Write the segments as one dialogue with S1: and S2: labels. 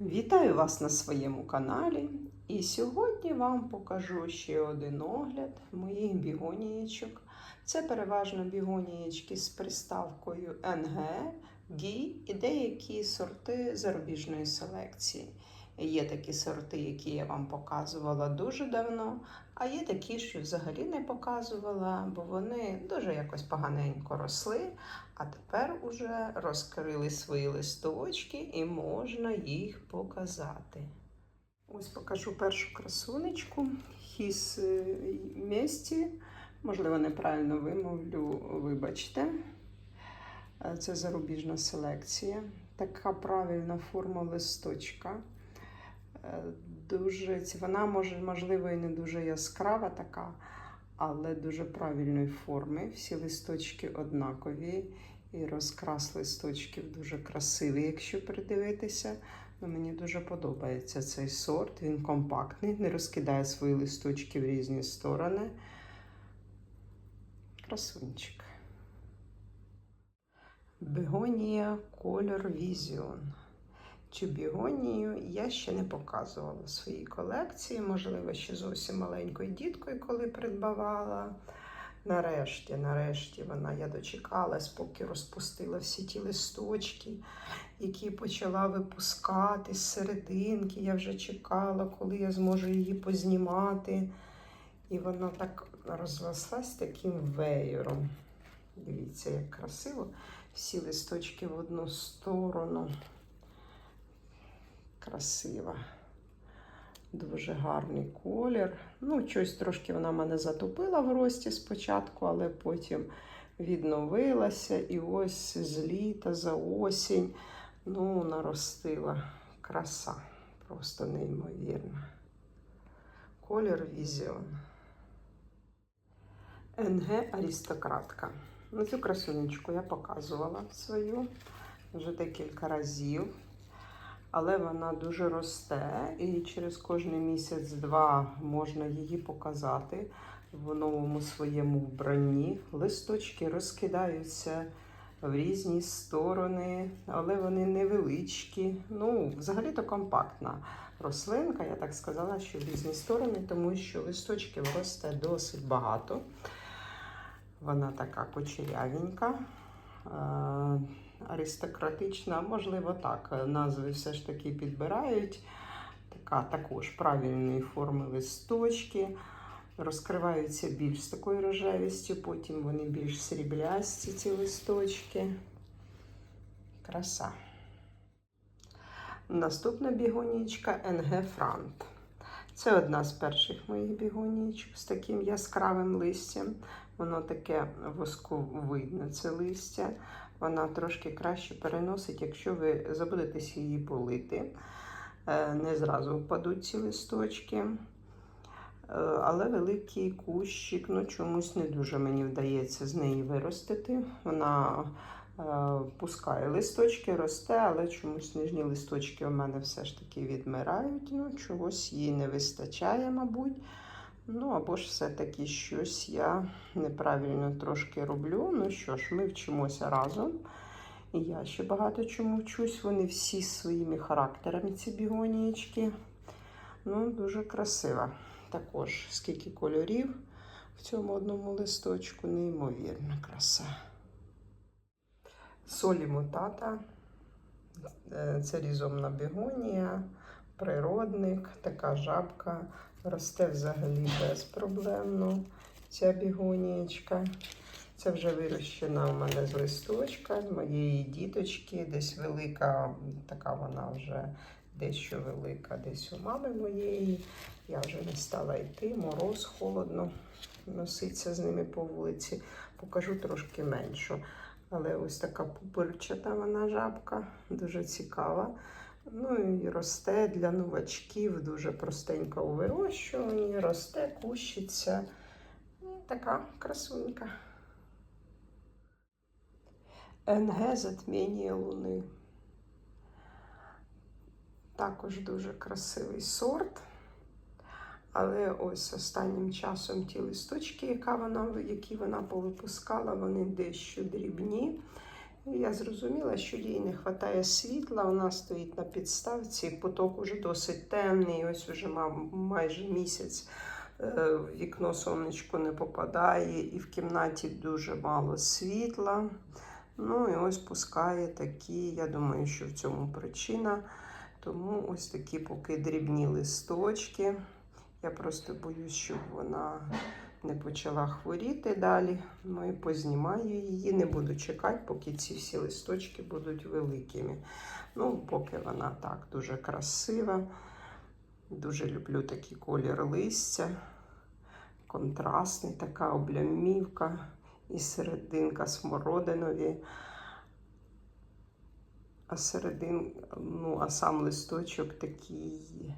S1: Вітаю вас на своєму каналі. І сьогодні вам покажу ще один огляд моїх бігонієчок. Це переважно бігонієчки з приставкою НГ, ГІ і деякі сорти зарубіжної селекції. Є такі сорти, які я вам показувала дуже давно, а є такі, що взагалі не показувала, бо вони дуже якось поганенько росли, а тепер уже розкрили свої листочки і можна їх показати. Ось покажу першу красунечку. Хіс е, місті. Можливо, неправильно вимовлю, вибачте. Е, Це зарубіжна селекція. Така правильна форма листочка. Дуже, вона може, можливо, і не дуже яскрава така, але дуже правильної форми. Всі листочки однакові. І розкрас листочків дуже красивий, якщо придивитися. Ну, мені дуже подобається цей сорт. Він компактний, не розкидає свої листочки в різні сторони. Красунчик. Бегонія Color Vision. Цю бігонію я ще не показувала в своїй колекції. Можливо, ще зовсім маленькою діткою, коли придбавала. Нарешті, нарешті вона я дочекалась, поки розпустила всі ті листочки, які почала випускати з серединки. Я вже чекала, коли я зможу її познімати. І вона так розрослась таким веєром. Дивіться, як красиво. Всі листочки в одну сторону. Красива. Дуже гарний колір. Ну, щось трошки вона мене затопила в рості спочатку, але потім відновилася. І ось з літа, за осінь, ну, наростила краса. Просто неймовірна. Колір Візіон. НГ Аристократка. Ну, цю красунечку я показувала свою вже декілька разів але вона дуже росте, і через кожний місяць-два можна її показати в новому своєму вбранні. Листочки розкидаються в різні сторони, але вони невеличкі. Ну, взагалі-то компактна рослинка. Я так сказала, що в різні сторони, тому що листочків росте досить багато. Вона така кучерявенька. Е, аристократична, можливо, так. Назви все ж таки підбирають. Така також правильної форми листочки. Розкриваються більш з такою рожевістю, потім вони більш сріблясті, ці листочки. Краса. Наступна бігонічка НГ Франт. Це одна з перших моїх бігонічок з таким яскравим листям. Воно таке восковидне, це листя. Вона трошки краще переносить, якщо ви забудетесь її полити. Е, Не зразу впадуть ці листочки. Е, Але великий кущик, ну чомусь не дуже мені вдається з неї виростити. Вона е, пускає листочки, росте, але чомусь нижні листочки у мене все ж таки відмирають. Ну, чогось їй не вистачає, мабуть. Ну, або ж все-таки щось я неправильно трошки роблю. Ну що ж, ми вчимося разом. І я ще багато чому вчусь. Вони всі своїми характерами, ці бігонієчки. Ну, дуже красива. Також скільки кольорів в цьому одному листочку, неймовірна краса. Солі мутата. Е, Це різомна бігонія, природник, така жабка. Росте взагалі безпроблемно ця бігонієчка. Це вже вирощена у мене з листочка, з моєї діточки. Десь велика, така вона вже дещо велика, десь у мами моєї. Я вже не стала йти, мороз, холодно, носиться з ними по вулиці. Покажу трошки меншу. Але ось така пупирчата вона жабка, дуже цікава. Ну і росте для новачків, дуже простенько у вирощуванні, росте, кущиться. І така красунька. НГ затміння луни. Також дуже красивий сорт. Але ось останнім часом ті листочки, яка вона, які вона повипускала, вони дещо дрібні. Я зрозуміла, що їй не вистачає світла. Вона стоїть на підставці, поток уже досить темний. Ось уже майже місяць. е, вікно сонечко не попадає, і в кімнаті дуже мало світла. Ну і ось пускає такі. Я думаю, що в цьому причина. Тому ось такі поки дрібні листочки. Я просто боюсь, щоб вона не почала хворіти далі. Ну і познімаю її. Не буду чекати, поки ці всі листочки будуть великими. Ну, поки вона так дуже красива. Дуже люблю такий колір листя. Контрастний, така облямівка і серединка смородинові. А середин, ну, а сам листочок такий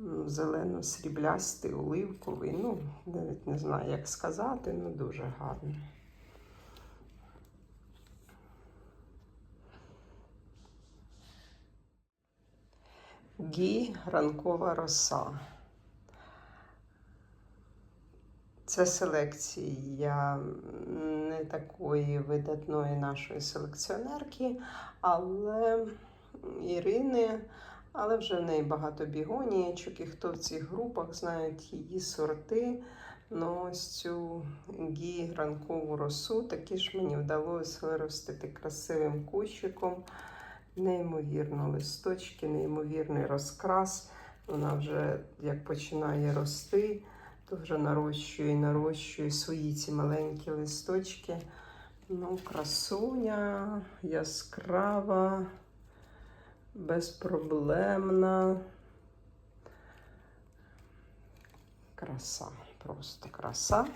S1: м, зелено-сріблястий, оливковий. Ну, навіть не знаю, як сказати, ну дуже гарний. Гі ранкова роса. Це селекція не такої видатної нашої селекціонерки, але Ірини, але вже в неї багато бігонієчок, і хто в цих групах знають її сорти. Ну, ось цю гі ранкову росу таки ж мені вдалося виростити красивим кущиком. Неймовірно листочки, неймовірний розкрас. Вона вже як починає рости, то вже нарощує і нарощує свої ці маленькі листочки. Ну, красуня, яскрава, безпроблемна. Краса, просто краса.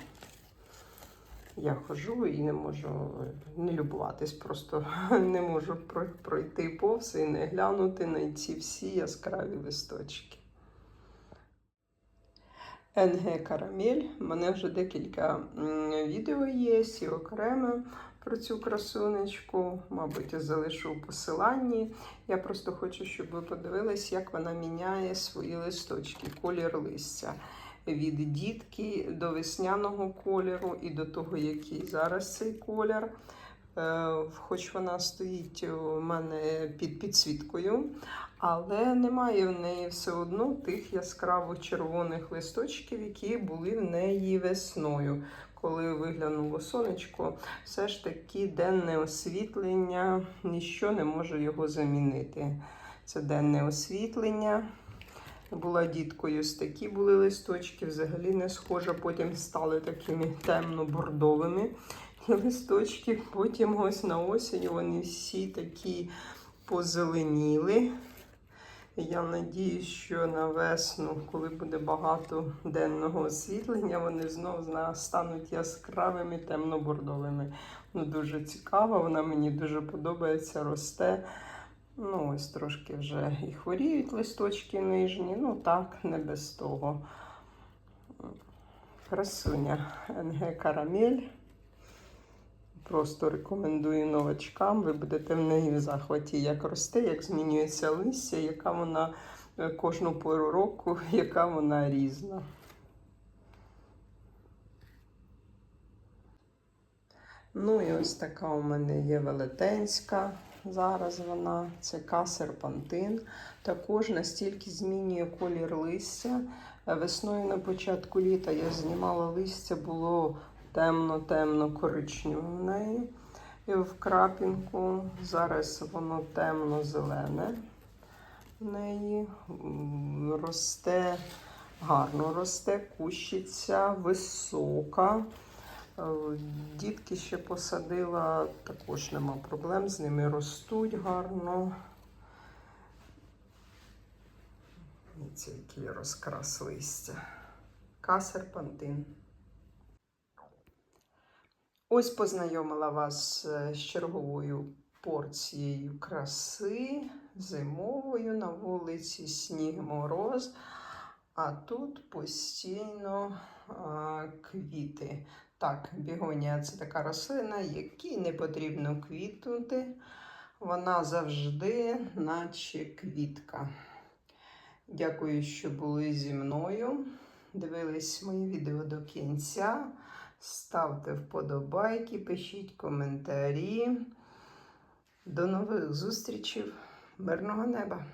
S1: Я хожу і не можу не любуватись, просто не можу пройти повз і не глянути на ці всі яскраві листочки. НГ Карамель. У мене вже декілька відео є і окреме про цю красунечку. Мабуть, я залишу у посиланні. Я просто хочу, щоб ви подивились, як вона міняє свої листочки, колір листя. Від дітки до весняного кольору і до того, який зараз цей колір. Е, Хоч вона стоїть у мене під підсвіткою, але немає в неї все одно тих яскраво червоних листочків, які були в неї весною. Коли виглянуло сонечко, все ж таки денне освітлення, ніщо не може його замінити. Це денне освітлення. Була діткою, ось такі були листочки, взагалі не схожа, потім стали такими темно-бордовими листочки. Потім ось на осінь вони всі такі позеленіли. Я надіюсь, що на весну, коли буде багато денного освітлення, вони знову стануть яскравими темно-бордовими. Ну, дуже цікаво, вона мені дуже подобається, росте. Ну, ось трошки вже і хворіють листочки нижні. Ну так, не без того. Красуня НГ Карамель. Просто рекомендую новачкам. Ви будете в неї в захваті, як росте, як змінюється листя, яка вона е, кожну пору року, яка вона різна. Ну і ось така у мене є велетенська. Зараз вона це касерпантин. Також настільки змінює колір листя. Весною на початку літа я знімала листя, було темно-темно коричневе в неї і в крапінку. Зараз воно темно-зелене в неї. Росте гарно росте, кущиця висока. Е, Дітки ще посадила, також нема проблем, з ними ростуть гарно. І це який розкрас листя. Касерпантин. Ось познайомила вас е, з черговою порцією краси зимовою на вулиці сніг мороз. А тут постійно а, квіти. Так, бігонія це така рослина, якій не потрібно квітнути. Вона завжди, наче квітка. Дякую, що були зі мною. Дивились мої відео до кінця. Ставте вподобайки, пишіть коментарі. До нових зустрічей. Мирного неба!